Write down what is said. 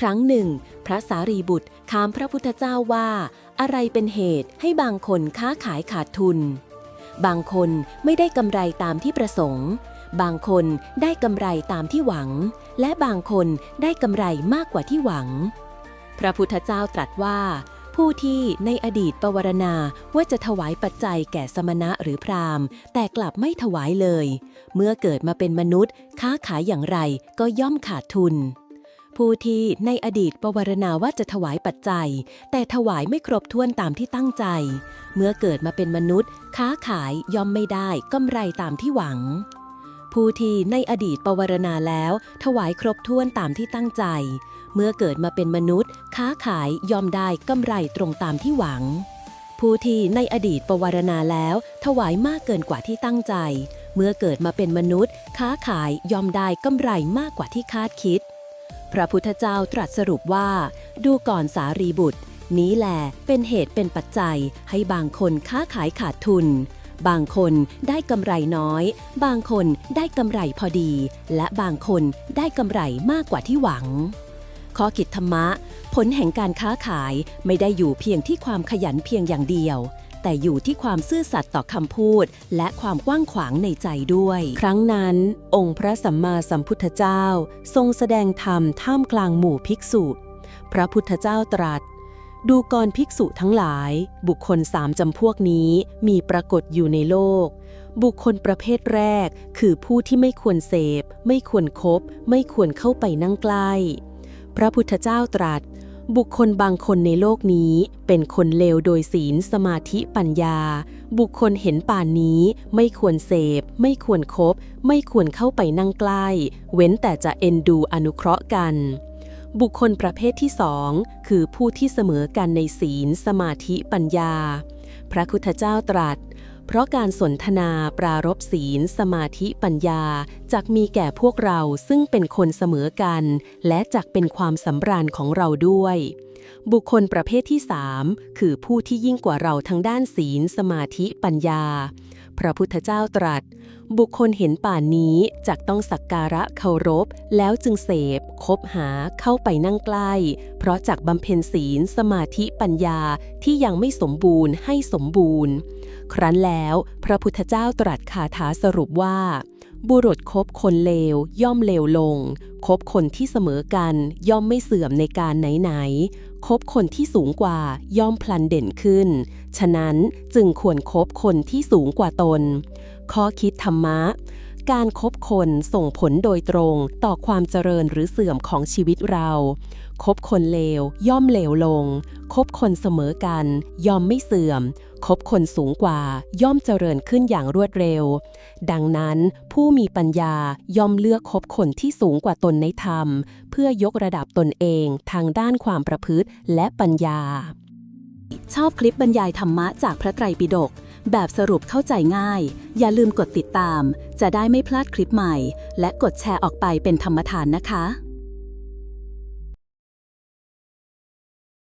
ครั้งหนึ่ง พระสารีบุตรถามพระพุทธเจ้าว่า อะไรเป็นเหตุให้บางคนค้าขายขาดทุน บางคนไม่ได้กำไรตามที่ประสงค์ บางคนได้กำไรตามที่หวัง และบางคนได้กำไรมากกว่าที่หวัง พระพุทธเจ้าตรัสว่า ผู้ที่ในอดีตปวารณาว่าจะถวายปัจจัยแก่สมณะหรือพราหมณ์ แต่กลับไม่ถวายเลย เมื่อเกิดมาเป็นมนุษย์ ค้าขายอย่างไรก็ย่อมขาดทุน ผู้ที่ในอดีตปวารณาว่าจะถวายปัจจัย แต่ถวายไม่ครบถ้วนตามที่ตั้งใจ เมื่อเกิดมาเป็นมนุษย์ ค้าขายย่อมไม่ได้กำไรตามที่หวัง ผู้ที่ในอดีตปวารณาแล้ว ถวายครบถ้วนตามที่ตั้งใจ เมื่อเกิดมาเป็นมนุษย์ ค้าขายย่อมได้กำไรตรงตามที่หวัง ผู้ที่ในอดีตปวารณาแล้ว ถวายมากเกินกว่าที่ตั้งใจ เมื่อเกิดมาเป็นมนุษย์ ค้าขายย่อมได้กำไรมากกว่าที่คาดคิด พระพุทธเจ้าตรัสสรุปว่า ดูก่อนสารีบุตร นี้แหลเป็นเหตุเป็นปัจจัยให้บางคนค้าขายขาดทุน บางคนได้กำไรน้อย บางคนได้กำไรพอดี และบางคนได้กำไรมากกว่าที่หวัง ข้อคิดธรรมะ ผลแห่งการค้าขายไม่ได้อยู่เพียงที่ความขยันเพียงอย่างเดียว แต่อยู่ที่ความซื่อสัตย์ต่อคำพูด และความกว้างขวางในใจด้วย ครั้งนั้น องค์พระสัมมาสัมพุทธเจ้า ทรงแสดงธรรมท่ามกลางหมู่ภิกษุ พระพุทธเจ้าตรัส ดูกรภิกษุทั้งหลาย บุคคลสามจำพวกนี้มีปรากฏอยู่ในโลก บุคคลประเภทแรก คือผู้ที่ไม่ควรเสพ ไม่ควรครบไม่ควรเข้าไปนั่งใกล้ พระพุทธเจ้าตรัส บุคคลบางคนในโลกนี้ เป็นคนเลวโดยศีลสมาธิปัญญา บุคคลเห็นป่านนี้ ไม่ควรเสพ ไม่ควรครบไม่ควรเข้าไปนั่งใกล้ เว้นแต่จะเอ็นดูอนุเคราะห์กัน บุคคลประเภทที่สองคือผู้ที่เสมอกันในศีลสมาธิปัญญา พระพุทธเจ้าตรัส เพราะการสนทนาปรารบศีล สมาธิปัญญาจักมีแก่พวกเราซึ่งเป็นคนเสมอกัน และจักเป็นความสำราญของเราด้วย บุคคลประเภทที่สามคือผู้ที่ยิ่งกว่าเราทั้งด้านศีล สมาธิปัญญา พระพุทธเจ้าตรัส บุคคลเห็นป่านนี้จักต้องสักการะเคารพ แล้วจึงเสพ คบหาเข้าไปนั่งใกล้ เพราะจากบำเพ็ญศีลสมาธิปัญญาที่ยังไม่สมบูรณ์ให้สมบูรณ์ ครั้นแล้ว พระพุทธเจ้าตรัสคาถาสรุปว่า บุรุษคบคนเลวย่อมเลวลง คบคนที่เสมอกัน ย่อมไม่เสื่อมในการไหนๆ คบคนที่สูงกว่าย่อมพลันเด่นขึ้น ฉะนั้นจึงควรคบคนที่สูงกว่าตน ข้อคิดธรรมะ การคบคนส่งผลโดยตรงต่อความเจริญหรือเสื่อมของชีวิตเรา คบคนเลวย่อมเลวลง คบคนเสมอกัน ย่อมไม่เสื่อม คบคนสูงกว่าย่อมเจริญขึ้นอย่างรวดเร็ว ดังนั้นผู้มีปัญญาย่อมเลือกคบคนที่สูงกว่าตนในธรรม เพื่อยกระดับตนเองทางด้านความประพฤติและปัญญา ชอบคลิปบรรยายธรรมะจากพระไตรปิฎกแบบสรุปเข้าใจง่าย อย่าลืมกดติดตาม จะได้ไม่พลาดคลิปใหม่ และกดแชร์ออกไปเป็นธรรมทานนะคะ